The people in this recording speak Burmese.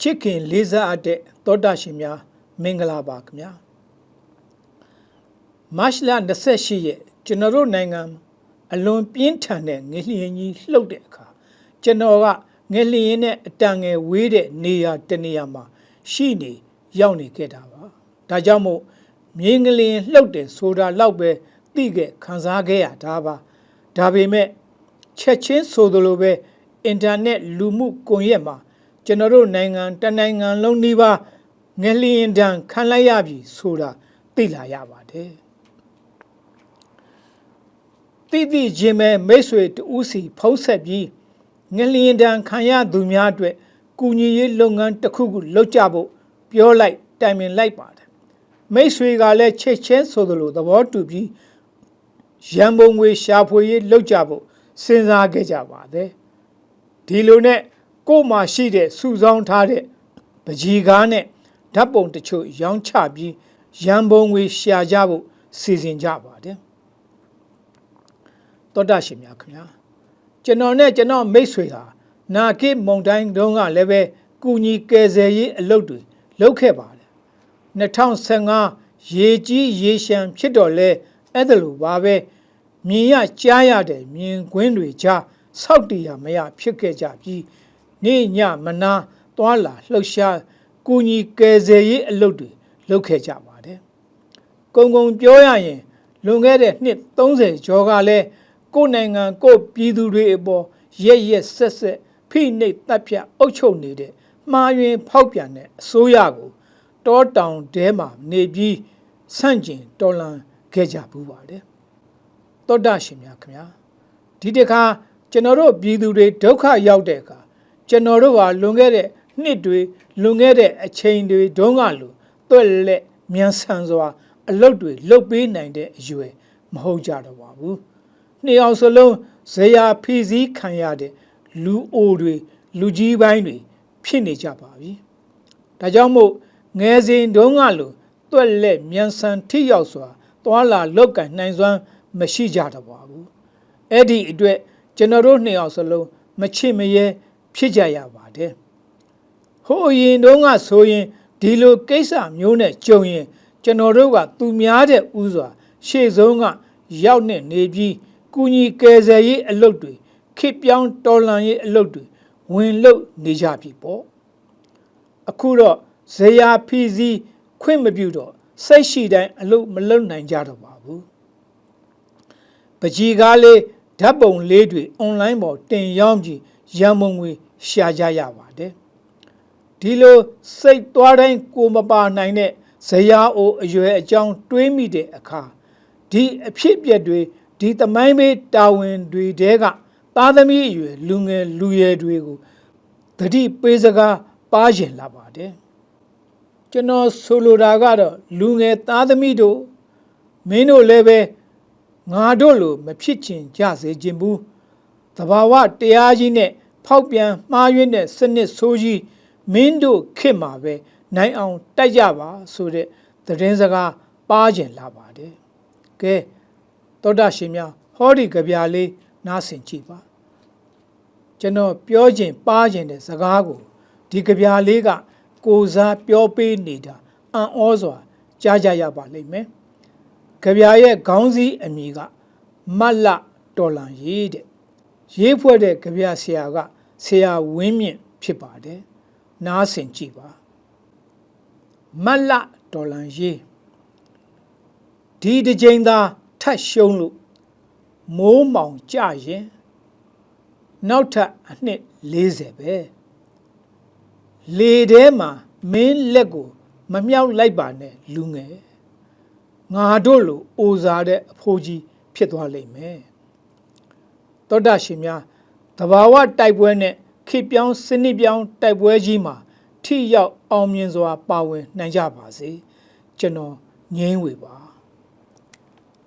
ချစ်ခင်လေးစားအပ်တဲ့သောတာရှင်များမင်္ဂလာပါခင်ဗျာမတ်လ28ရက်ကျွန်တော်တို့နိုင်ငံအလွန်ပြင်းထန်တဲ့ငလျင်ကြီးလှုပ်တဲ့အခါကျွန်တော်ကငလျင်နဲ့အတန်ငယ်ဝေးတဲ့နေရာတစ်နေရာမှာရှိနေရောက်နေခဲ့တာပါဒါကြောင့်မို့မြေငလျင်လှုပ်တယ်ဆိုတာလောက်ပဲသိခဲ့ခံစားခဲ့ရတာပါဒါပေမဲ့ချက်ချင်းဆိုသလိုပဲအင်တာနက်လူမှုကွန်ရက်မှာ ကျွန်တော်တို့နိုင်ငံတနိုင်ငံလုံးနှိပါငလျင်တန်ခံလိုက်ရပြီဆိုတာသိလာရပါတယ်တိတိချင်းပဲမိတ်ဆွေတူးစီဖုံးဆက်ပြီးငလျင်တန်ခံရသူများအတွက်ကုညီရေးလုပ်ငန်းတစ်ခုခုလုပ်ကြဖို့ပြောလိုက်တိုင်ပင်လိုက်ပါတယ်မိတ်ဆွေကလည်းချက်ချင်းဆိုသလိုသဘောတူပြီးရန်ပုံငွေရှာဖွေရေးလုပ်ကြဖို့စဉ်းစားခဲ့ကြပါတယ်ဒီလိုနဲ့ ကို့မှာရှိတဲ့စုဆောင်းထားတဲ့ပကြီးကားနဲ့ဓာတ်ပုံတချို့ရောင်းချပြီးရန်ပုံငွေရှာကြဖို့စီစဉ်ကြပါတယ်တောတာရှင်များခင်ဗျာကျွန်တော်နဲ့ကျွန်တော်မိတ်ဆွေဟာနာကိမုံတိုင်းတုန်းကလည်းပဲကုညီကယ်ဆယ်ရေးအလုပ်တွေလုပ်ခဲ့ပါတယ်2015ရေကြီးရေရှမ်းဖြစ်တော့လဲအဲ့ဒါလိုပါပဲမြင်ရကြားရတဲ့မြင်ကွင်းတွေကြားဆောက်တည်ရမရဖြစ်ခဲ့ကြပြီး နေ့ညမနာသွာလာလှုပ်ရှားကုညီကယ်ဆယ်ရေးအလုပ်တွေလုပ်ခဲ့ကြပါတယ်ကုံကုံပြောရရင်လွန်ခဲ့တဲ့နှစ်30ကျော်ကလည်းကိုယ်နိုင်ငံကိုယ်ပြည်သူတွေအပေါ်ရက်ရက်ဆက်ဆက်ဖိနှိပ်တပ်ဖြတ်အုပ်ချုပ်နေတဲ့မှားယွင်းဖောက်ပြန်တဲ့အစိုးရကိုတောတောင်တဲမှာနေပြီးဆန့်ကျင်တော်လှန်ခဲ့ကြဘူးပါတယ်တောတာရှင်များခင်ဗျာဒီတခါကျွန်တော်တို့ပြည်သူတွေဒုက္ခရောက်တဲ့အခါ ကျွန်တော်တို့ဟာလွန်ခဲ့တဲ့နှစ်တွေလွန်ခဲ့တဲ့အချိန်တွေတုန်းကလိုတွက်လက်မြန်ဆန်စွာ အလုပ်တွေလုပ်ပေးနိုင်တဲ့အရွယ်မဟုတ်ကြတော့ပါဘူးနှစ်အောင်စလုံးဇေယဖီစည်းခံရတဲ့လူအိုတွေလူကြီးပိုင်းတွေဖြစ်နေကြပါပြီဒါကြောင့်မို့ငယ်စဉ်တုန်းကလိုတွက်လက်မြန်ဆန်ထိရောက်စွာသွာလာလောက်ကင်နိုင်စွမ်းမရှိကြတော့ပါဘူးအဲ့ဒီအတွက်ကျွန်တော်တို့နှစ်ယောက်စလုံးမချစ်မရဲ ဖြစ်ကြရပါတယ်ဟိုအရင်တုန်းကဆိုရင်ဒီလိုကိစ္စမျိုးနဲ့ကြုံရင် ကျွန်တော်တို့ကသူများတဲ့ဥစွာ ရှေ့ဆုံးကရောက်နေနေပြီးကုညီကယ်ဆယ်ရေးအလုပ်တွေခေပြောင်းတော်လှန်ရေးအလုပ်တွေဝင်လုပ်နေကြပြီပေါ့အခုတော့ဇေယဖီစီခွင့်မပြုတော့စိတ်ရှိတိုင်းအလုပ်မလုပ်နိုင်ကြတော့ပါဘူးပကြီးကားလေးဓာတ်ပုံလေးတွေအွန်လိုင်းပေါ်တင်ရောင်းပြီး ရန်မုံငွေရှာကြရပါတယ်ဒီလိုစိတ်သွားတိုင်းကိုမပါနိုင်တဲ့ဇရာအိုအရွယ်အကြောင်းတွေးမိတဲ့အခါဒီအဖြစ်အပျက်တွေဒီသမိုင်းမေးတာဝန်တွေတဲကသားသမီးအရွယ်လူငယ်လူရွယ်တွေကိုတတိပေးစကားပါရင်လာပါတယ်ကျွန်တော်ဆိုလိုတာကတော့လူငယ်သားသမီးတို့မင်းတို့လည်းပဲငါတို့လိုမဖြစ်ချင်ကြစေခြင်းဘူး တဘာဝတရားကြီးနဲ့ဖောက်ပြန်မှားယွင်းတဲ့စနစ်ဆိုးကြီးမင်းတို့ခေတ်မှာပဲနိုင်အောင်တိုက်ကြပါဆိုတဲ့သတင်းစကားပါကျင်လာပါတယ်ကဲသောတာရှင်များဟောဒီကြပြလေးနားဆင်ကြည့်ပါကျွန်တော်ပြောခြင်းပါခြင်းတဲ့စကားကိုဒီကြပြလေးကကိုစားပြောပေးနေတာအံ့ဩစွာကြားကြရပါလိမ့်မယ်ကြပြရဲ့ခေါင်းစည်းအမည်ကမတ်လတော်လန်ရေးတဲ့ ရေးဖွဲ့တဲ့ကြပြဆရာကဆရာဝင်းမြင့်ဖြစ်ပါတယ်နားဆင်ကြည့်ပါမတ်လတော်လန်ရေးဒီတစ်ချိန်သာထတ်ရှုံးလို့မိုးမောင်ကြရင်နောက်ထပ်အနှစ်40ပဲလေထဲမှာမင်းလက်ကိုမမြောက်လိုက်ပါနဲ့လူငယ်ငါတို့လိုအိုစားတဲ့အဖိုးကြီးဖြစ်သွားလိမ့်မယ် တောတာရှင်များတဘာဝတိုက်ပွဲနဲ့ခေပြောင်းစနစ်ပြောင်းတိုက်ပွဲကြီးမှာထိရောက်အောင်မြင်စွာပါဝင်နိုင်ကြပါစေကျွန်တော်ငြင်းဝေပါ